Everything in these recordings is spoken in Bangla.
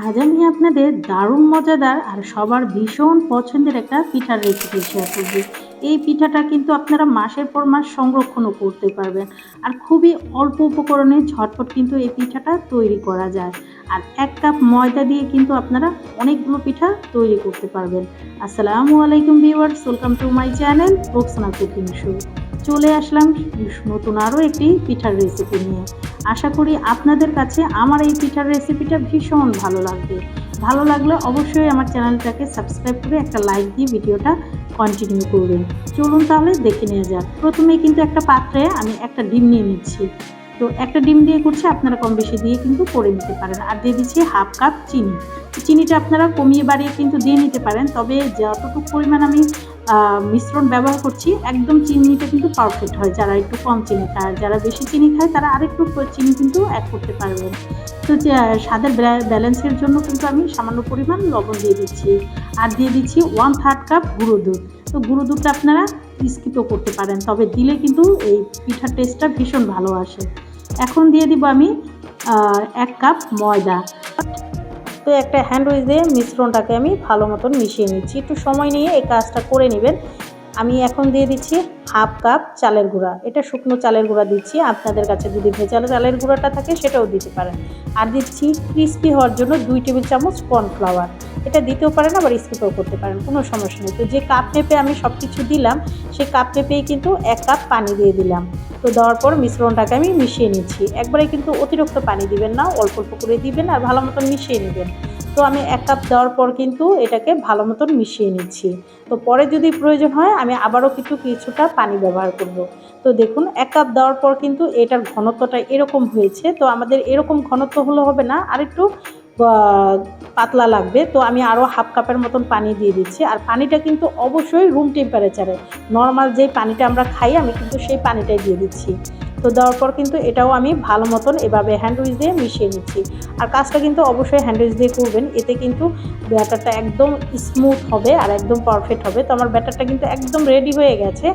আজ আমি আপনাদের দারুণ মজাদার আর সবার ভীষণ পছন্দের একটা পিঠার রেসিপি শেয়ার করব। এই পিঠাটা কিন্তু আপনারা মাসের পর মাস সংরক্ষণও করতে পারবেন। আর খুবই অল্প উপকরণে ঝটপট কিন্তু এই পিঠাটা তৈরি করা যায়। আর এক কাপ ময়দা দিয়ে কিন্তু আপনারা অনেকগুলো পিঠা তৈরি করতে পারবেন। আসসালামু আলাইকুম viewers welcome to my channel Roksana cooking show চলে আসলাম নতুন আরও একটি পিঠার রেসিপি নিয়ে। আশা করি আপনাদের কাছে আমার এই পিঠার রেসিপিটা ভীষণ ভালো লাগবে। ভালো লাগলে অবশ্যই আমার চ্যানেলটাকে সাবস্ক্রাইব করে একটা লাইক দিয়ে ভিডিওটা কন্টিনিউ করবেন। চলুন তাহলে দেখে নেওয়া যাক। প্রথমে কিন্তু একটা পাত্রে আমি একটা ডিম নিয়ে নিচ্ছি। তো একটা ডিম দিয়ে করছি আপনারা কম বেশি দিয়ে কিন্তু করে নিতে পারেন। আর দিয়ে দিচ্ছি হাফ কাপ চিনি। চিনিটা আপনারা কমিয়ে বাড়িয়ে কিন্তু দিয়ে নিতে পারেন। তবে যতটুকু পরিমাণ আমি মিশ্রণ ব্যবহার করছি, একদম চিনিটা কিন্তু পারফেক্ট হয়, যারা একটু কম চিনি খায়। যারা বেশি চিনি খায়, তারা আরেকটু চিনি কিন্তু অ্যাড করতে পারবেন তো স্বাদের ব্যালেন্সের জন্য কিন্তু আমি সামান্য পরিমাণ লবণ দিয়ে দিচ্ছি। আর দিয়ে দিচ্ছি ওয়ান থার্ড কাপ গুঁড়ো দুধ। তো গুঁড়ো দুধটা আপনারা স্কিপও করতে পারেন, তবে দিলে কিন্তু এই পিঠার টেস্টটা ভীষণ ভালো আসে। এখন দিয়ে দিব আমি এক কাপ ময়দা। তো একটা হ্যান্ড উইচ দিয়ে মিশ্রণটাকে আমি ভালো মতন মিশিয়ে নিচ্ছি। একটু সময় নিয়ে এই কাজটা করে নেবেন। আমি এখন দিয়ে দিচ্ছি হাফ কাপ চালের গুঁড়া। এটা শুকনো চালের গুঁড়া দিচ্ছি। আপনাদের কাছে যদি ভেজাল চালের গুঁড়াটা থাকে সেটাও দিতে পারেন। আর দিচ্ছি ক্রিস্পি হওয়ার জন্য দুই টেবিল চামচ কর্নফ্লাওয়ার এটা দিতেও পারেন, আবার স্কিপও করতে পারেন। কোনো সমস্যা নেই। তো যে কাপ মেপে আমি সব কিছু দিলাম সেই কাপ মেপেই কিন্তু এক কাপ পানি দিয়ে দিলাম। তো দেওয়ার পর মিশ্রণটাকে আমি মিশিয়ে নিচ্ছি। একবারে কিন্তু অতিরিক্ত পানি দিবেন না, অল্প অল্প করে দিবেন আর ভালো মতন মিশিয়ে নেবেন। তো আমি এক কাপ দেওয়ার পর কিন্তু এটাকে ভালো মতন মিশিয়ে নিচ্ছি। তো পরে যদি প্রয়োজন হয় আমি আবারও কিছু কিছুটা পানি ব্যবহার করব। তো দেখুন, এক কাপ দেওয়ার পর কিন্তু এটার ঘনত্বটা এরকম হয়েছে। তো আমাদের এরকম ঘনত্ব হলে হবে না। আর একটু পাতলা লাগবে, তো আমি আরও হাফ কাপের মতন পানি দিয়ে দিচ্ছি। আর পানিটা কিন্তু অবশ্যই রুম টেম্পারেচারে নর্মাল যেই পানিটা আমরা খাই, আমি কিন্তু সেই পানিটাই দিয়ে দিচ্ছি। তো দেওয়ার পর কিন্তু এটাও আমি ভালো মতন এভাবে হ্যান্ডউইচ দিয়ে মিশিয়ে নিচ্ছি। আর কাজটা কিন্তু অবশ্যই হ্যান্ডউইচ দিয়ে করবেন। এতে কিন্তু ব্যাটারটা একদম স্মুথ হবে আর একদম পারফেক্ট হবে। তো আমার ব্যাটারটা কিন্তু একদম রেডি হয়ে গেছে।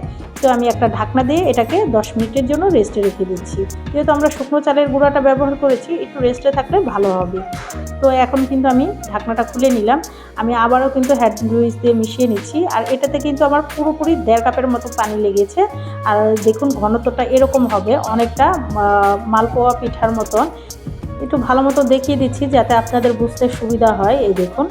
তো আমি একটা ঢাকনা দিয়ে এটাকে দশ মিনিটের জন্য রেস্টে রেখে দিচ্ছি। যেহেতু আমরা শুকনো চালের গুঁড়াটা ব্যবহার করেছি, একটু রেস্টে থাকলে ভালো হবে। তো এখন কিন্তু আমি ঢাকনাটা খুলে নিলাম। আমি আবারও কিন্তু হ্যান্ড হ্যান্ডউইচ দিয়ে মিশিয়ে নিচ্ছি। আর এটাতে কিন্তু আমার পুরোপুরি দেড় কাপের মতো পানি লেগেছে। আর দেখুন ঘনত্বটা এরকম হবে, অনেকটা মালপোয়া পিঠার মতন। একটু ভালো মতো দেখিয়ে দিচ্ছি যাতে আপনাদের বুঝতে সুবিধা হয়। এই দেখুন।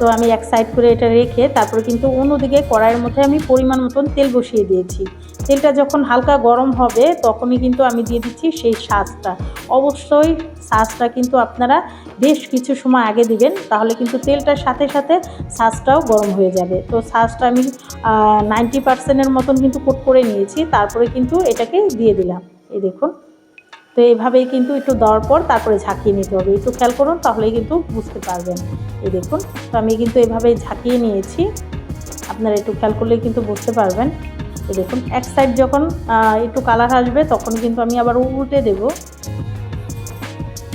তো আমি এক সাইড করে এটা রেখে তারপরে কিন্তু অন্যদিকে কড়াইয়ের মধ্যে আমি পরিমাণ মতন তেল বসিয়ে দিয়েছি। তেলটা যখন হালকা গরম হবে তখনই কিন্তু আমি দিয়ে দিচ্ছি সেই সাজটা অবশ্যই সাজটা কিন্তু আপনারা বেশ কিছু সময় আগে দিবেন, তাহলে কিন্তু তেলটার সাথে সাথে সাজটাও গরম হয়ে যাবে। তো সাজটা আমি নাইনটি পার্সেন্টের মতন কিন্তু কোট করে নিয়েছি, তারপরে কিন্তু এটাকে দিয়ে দিলাম। এই দেখুন। তো এভাবেই কিন্তু একটু দেওয়ার পর তারপরে ঝাঁকিয়ে নিতে হবে। একটু খেয়াল করুন, তাহলেই কিন্তু বুঝতে পারবেন। এই দেখুন, তো আমি কিন্তু এভাবেই ঝাঁকিয়ে নিয়েছি। আপনারা একটু খেয়াল করলেই কিন্তু বুঝতে পারবেন। এই দেখুন, এক সাইড যখন একটু কালার আসবে, তখন কিন্তু আমি আবার উল্টে দেব।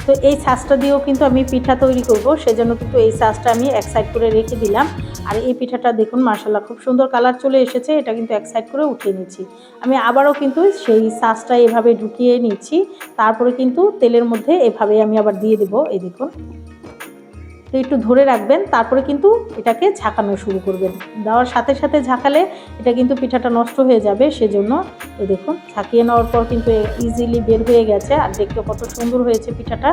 তো এই সাজটা দিয়েও কিন্তু আমি পিঠা তৈরি করব, সেজন্য কিন্তু এই সাজটা আমি এক সাইড করে রেখে দিলাম। আর এই পিঠাটা দেখুন মার্শাল্লাহ খুব সুন্দর কালার চলে এসেছে, এটা কিন্তু এক সাইড করে উঠিয়ে নিচ্ছি। আমি আবারও কিন্তু সেই সাজটা এভাবে ঢুকিয়ে নিচ্ছি, তারপরে কিন্তু তেলের মধ্যে এভাবে আমি আবার দিয়ে দেবো, এই দেখুন। তো একটু ধরে রাখবেন, তারপরে কিন্তু এটাকে ঝাঁকানো শুরু করবেন। দেওয়ার সাথে সাথে ঝাঁকালে এটা কিন্তু পিঠাটা নষ্ট হয়ে যাবে, সেজন্য এই দেখুন, ঝাঁকিয়ে নেওয়ার পর কিন্তু ইজিলি বের হয়ে গেছে, আর দেখতে কত সুন্দর হয়েছে পিঠাটা।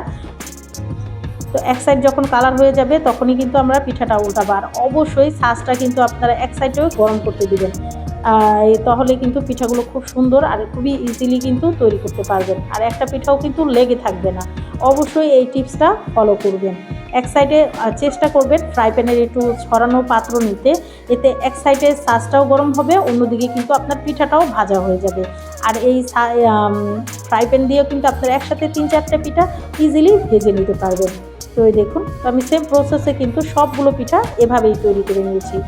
তো এক সাইড যখন কালার হয়ে যাবে, তখনই কিন্তু আমরা পিঠাটা উল্টাবো। আর অবশ্যই সাজটা কিন্তু আপনারা এক সাইডেও গরম করতে দিবেন। তাহলে কিন্তু পিঠাগুলো খুব সুন্দর আর খুবই ইজিলি কিন্তু তৈরি করতে পারবেন। আর একটা পিঠাও কিন্তু লেগে থাকবে না। অবশ্যই এই টিপসটা ফলো করবেন। এক সাইডে চেষ্টা করবেন ফ্রাই প্যানের একটু ছড়ানো পাত্র নিতে। এতে এক সাইডে সাজটাও গরম হবে, অন্যদিকে কিন্তু আপনার পিঠাটাও ভাজা হয়ে যাবে। আর এই ফ্রাই প্যান দিয়েও কিন্তু আপনার একসাথে তিন চারটে পিঠা ইজিলি ভেজে নিতে পারবেন। তো দেখুন আমি সেম প্রসেসে কিন্তু সবগুলো পিঠা এভাবেই তৈরি করে নিয়েছি।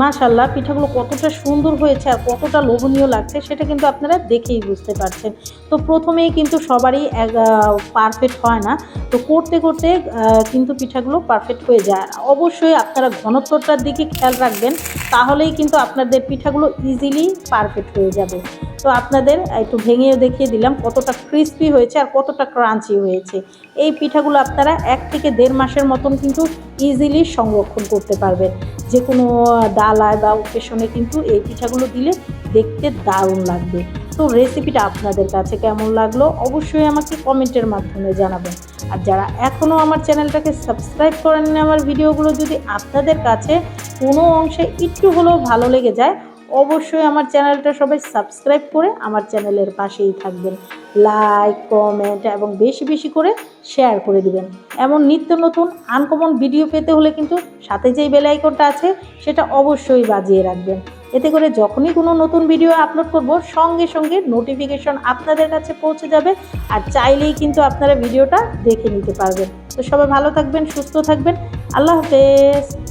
মাশাল্লাহ পিঠাগুলো কতটা সুন্দর হয়েছে আর কতটা লোভনীয় লাগছে সেটা কিন্তু আপনারা দেখেই বুঝতে পারছেন। তো প্রথমেই কিন্তু সবারই এক পারফেক্ট হয় না। তো করতে করতে কিন্তু পিঠাগুলো পারফেক্ট হয়ে যায়। অবশ্যই আপনারা ঘনত্বটার দিকে খেয়াল রাখবেন, তাহলেই কিন্তু আপনাদের পিঠাগুলো ইজিলি পারফেক্ট হয়ে যাবে। তো আপনাদের একটু ভেঙেও দেখিয়ে দিলাম কতটা ক্রিস্পি হয়েছে আর কতটা ক্রাঞ্চি হয়েছে। এই পিঠাগুলো আপনারা এক থেকে দেড় মাসের মতন কিন্তু ইজিলি সংরক্ষণ করতে পারবেন। যে কোনো ডালায় বা ওকেশনে কিন্তু এই পিঠাগুলো দিলে দেখতে দারুণ লাগবে। তো রেসিপিটা আপনাদের কাছে কেমন লাগল অবশ্যই আমাকে কমেন্টের মাধ্যমে জানাবেন। আর যারা এখনও আমার চ্যানেলটাকে সাবস্ক্রাইব করেননি আমার ভিডিওগুলো, যদি আপনাদের কাছে কোনো অংশে একটু হলেও ভালো লেগে যায় অবশ্যই আমার চ্যানেলটা সবাই সাবস্ক্রাইব করে আমার চ্যানেলের পাশেই থাকবেন। লাইক, কমেন্ট এবং বেশি বেশি করে শেয়ার করে দিবেন। এমন নিত্য নতুন আনকমন ভিডিও পেতে হলে কিন্তু সাথে যেই বেল আইকনটা আছে সেটা অবশ্যই বাজিয়ে রাখবেন। এতে করে যখনই কোনো নতুন ভিডিও আপলোড করব, সঙ্গে সঙ্গে নোটিফিকেশন আপনাদের কাছে পৌঁছে যাবে আর চাইলেই কিন্তু আপনারা ভিডিওটা দেখে নিতে পারবেন। তো সবাই ভালো থাকবেন, সুস্থ থাকবেন। আল্লাহ হাফেজ।